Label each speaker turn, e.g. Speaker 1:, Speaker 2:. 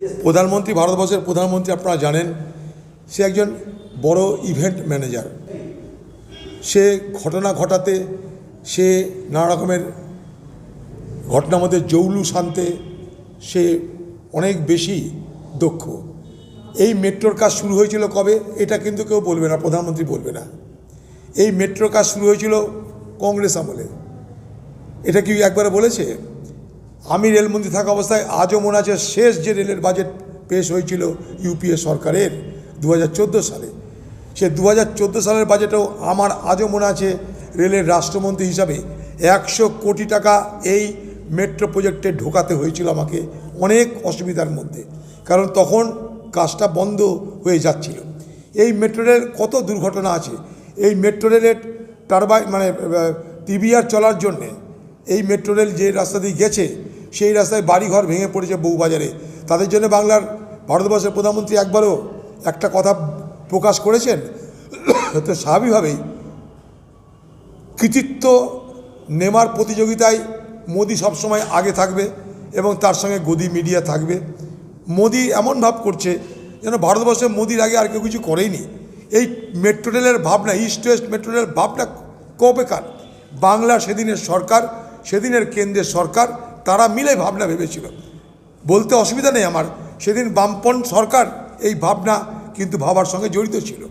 Speaker 1: প্রধানমন্ত্রী, ভারতবর্ষের প্রধানমন্ত্রী আপনারা জানেন, সে একজন বড় ইভেন্ট ম্যানেজার সে ঘটনা ঘটাতে, সে নানা রকমের ঘটনার মধ্যে জৌলু শান্তে সে অনেক বেশি দক্ষ। এই মেট্রোর কাজ শুরু হয়েছিল কবে? এটা কিন্তু কেউ বলবে না, প্রধানমন্ত্রী বলবে না। এই মেট্রোর কাজ শুরু হয়েছিল কংগ্রেস আমলে। এটা কি একবারে বলেছে? আমি রেলমন্ত্রী থাকা অবস্থায় আজও মনে আছে শেষ যে রেলের বাজেট পেশ হয়েছিল ইউপিএ সরকারের দু হাজার চোদ্দ সালে। সে দু হাজার চোদ্দ সালের বাজেটেও আমার আজও মনে আছে রেলের রাষ্ট্রমন্ত্রী হিসাবে একশো কোটি টাকা এই মেট্রো প্রজেক্টে ঢোকাতে হয়েছিল আমাকে অনেক অসুবিধার মধ্যে। কারণ তখন কাজটা বন্ধ হয়ে যাচ্ছিল। এই মেট্রো রেল কত দুর্ঘটনা আছে? এই মেট্রো রেলের টারবাই মানে টিভিআর চলার জন্যে এই মেট্রো রেল যে রাস্তা দিয়ে গেছে সেই রাস্তায় বাড়িঘর ভেঙে পড়েছে বউবাজারে। তাদের জন্য বাংলার ভারতবর্ষের প্রধানমন্ত্রী একবারও একটা কথা প্রকাশ করেছেন, তো স্বাভাবিকভাবেই কৃতিত্ব নেমার প্রতিযোগিতায় মোদি সবসময় আগে থাকবে এবং তার সঙ্গে গদি মিডিয়া থাকবে। মোদি এমন ভাব করছে যেন ভারতবর্ষে মোদির আগে আর কেউ কিছু করেইনি। এই মেট্রো রেলের ভাবনা, ইস্ট ওয়েস্ট মেট্রো রেলের ভাবনা কবেকার। বাংলা সেদিনের সরকার, সেদিনের কেন্দ্রের সরকার তারা মিলে ভাবনা ভেবেছিল। বলতে অসুবিধা নেই আমার। সেদিন বামপন সরকার এই ভাবনা কিন্তু ভাবার সঙ্গে জড়িত ছিল।